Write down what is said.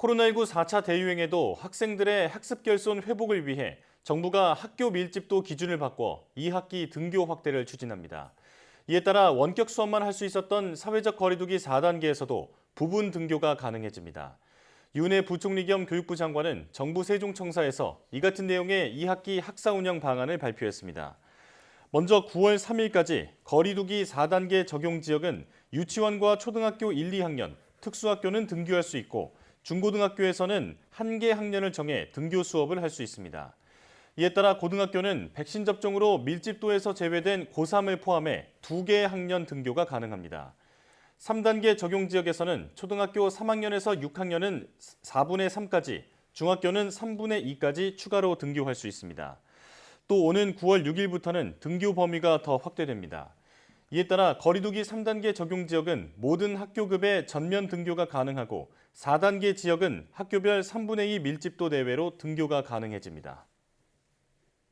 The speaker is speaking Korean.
코로나19 4차 대유행에도 학생들의 학습 결손 회복을 위해 정부가 학교 밀집도 기준을 바꿔 2학기 등교 확대를 추진합니다. 이에 따라 원격 수업만 할 수 있었던 사회적 거리두기 4단계에서도 부분 등교가 가능해집니다. 윤해 부총리 겸 교육부 장관은 정부 세종청사에서 이 같은 내용의 2학기 학사 운영 방안을 발표했습니다. 먼저 9월 3일까지 거리두기 4단계 적용 지역은 유치원과 초등학교 1, 2학년, 특수학교는 등교할 수 있고 중고등학교에서는 한 개 학년을 정해 등교 수업을 할 수 있습니다. 이에 따라 고등학교는 백신 접종으로 밀집도에서 제외된 고3을 포함해 두 개의 학년 등교가 가능합니다. 3단계 적용 지역에서는 초등학교 3학년에서 6학년은 4분의 3까지, 중학교는 3분의 2까지 추가로 등교할 수 있습니다. 또 오는 9월 6일부터는 등교 범위가 더 확대됩니다. 이에 따라 거리두기 3단계 적용 지역은 모든 학교급의 전면 등교가 가능하고 4단계 지역은 학교별 3분의 2 밀집도 내외로 등교가 가능해집니다.